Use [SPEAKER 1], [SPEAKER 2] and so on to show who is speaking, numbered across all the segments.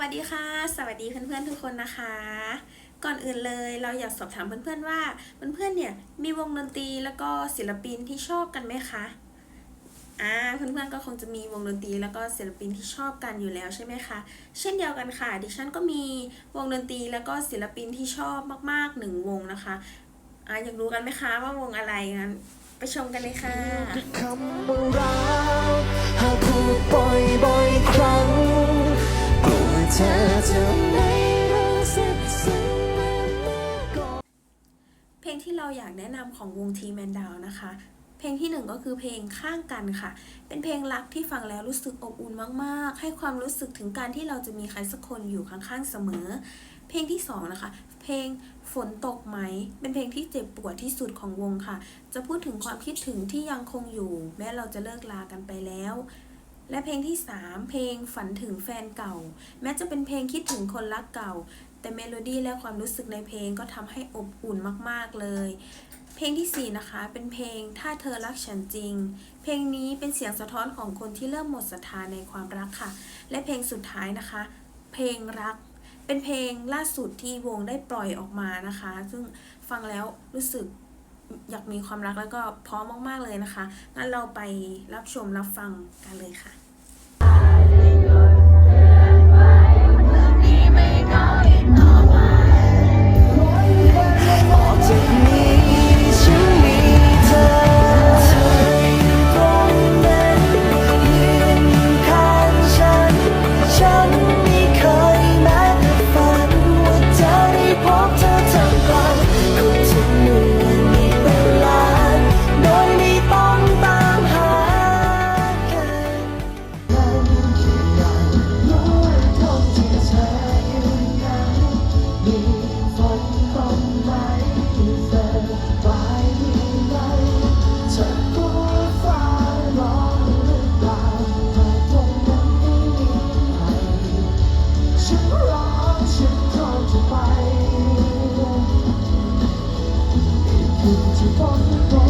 [SPEAKER 1] วัสดีค่ะ สวัสดีเพื่อนๆทุกคนนะคะ ก่อนอื่นเลยเราอยากสอบถามเพื่อนๆว่าเพื่อนๆเนี่ยมีวงดนตรีแล้วก็ศิลปินที่ชอบกันไหมคะอ่าเพื่อนๆก็คงจะมีวงดนตรีแล้วก็ศิลปินที่ชอบกันอยู่แล้วใช่ไหมคะ เช่นเดียวกันค่ะ ดิฉันก็มีวงดนตรีแล้วก็ศิลปินที่ชอบมากๆหนึ่งวงนะคะอ่าอยากรู้กันไหมคะว่าวงอะไรงั้นไปชมกันเลยค่ะ
[SPEAKER 2] คำว่ารักหากพูดบ่อยๆครั้ง เธอจะไม่รู้สึกซึ้งเหมือนเมื่อก่อน
[SPEAKER 1] เพลงที่เราอยากแนะนำของวงทีแมนดาวนะคะ เพลงที่หนึ่งก็คือเพลงข้างกันค่ะ เป็นเพลงรักที่ฟังแล้วรู้สึกอบอุ่นมาก ๆ ให้ความรู้สึกถึงการที่เราจะมีใครสักคนอยู่ข้าง ๆ เสมอ เพลงที่สองนะคะ เพลงฝนตกไหม เป็นเพลงที่เจ็บปวดที่สุดของวงค่ะ จะพูดถึงความคิดถึงที่ยังคงอยู่ แม้เราจะเลิกลากันไปแล้ว และเพลงที่ 3 เพลงฝันถึงแฟนเก่า แม้จะเป็นเพลงคิดถึงคนรักเก่า แต่เมโลดี้และความรู้สึกในเพลงก็ทำให้อบอุ่นมากๆเลย เพลงที่ 4 นะคะ เป็นเพลงถ้าเธอรักฉันจริง เพลงนี้เป็นเสียงสะท้อนของคนที่เริ่มหมดศรัทธาในความรักค่ะ และเพลงสุดท้ายนะคะ เพลงรัก เป็นเพลงล่าสุดที่วงได้ปล่อยออกมานะคะ ซึ่งฟังแล้วรู้สึก อยากมีความรักแล้วก็พร้อมมาก ๆ เลยนะคะ งั้นเราไปรับชมรับฟังกันเลยค่ะ
[SPEAKER 2] คืน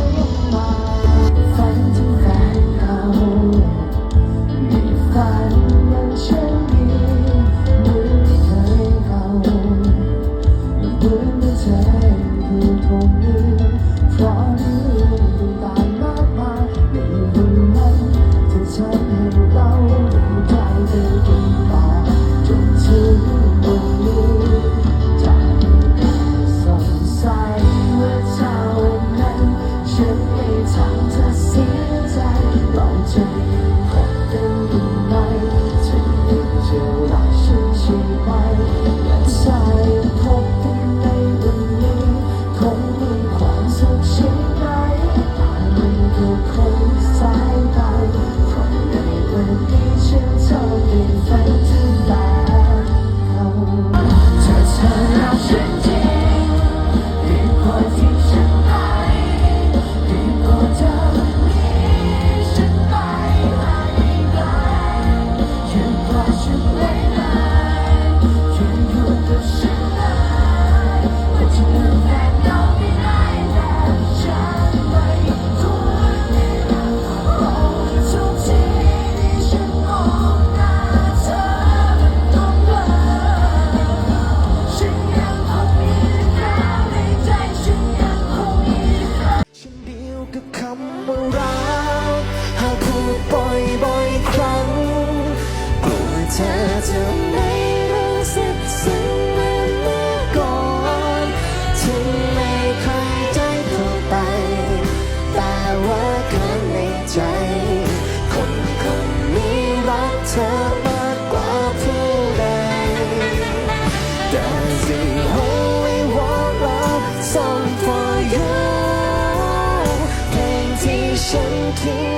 [SPEAKER 2] เเธอจะไม่รู้สึกซึ้งเหมือนเมื่อก่อนถึงไม่เคยใจเข้าไป แต่ว่าข้างในใจ คนคนนี้รักเธอมากกว่าผู้ใด Does he only want love song for you เพลงที่ฉันเขี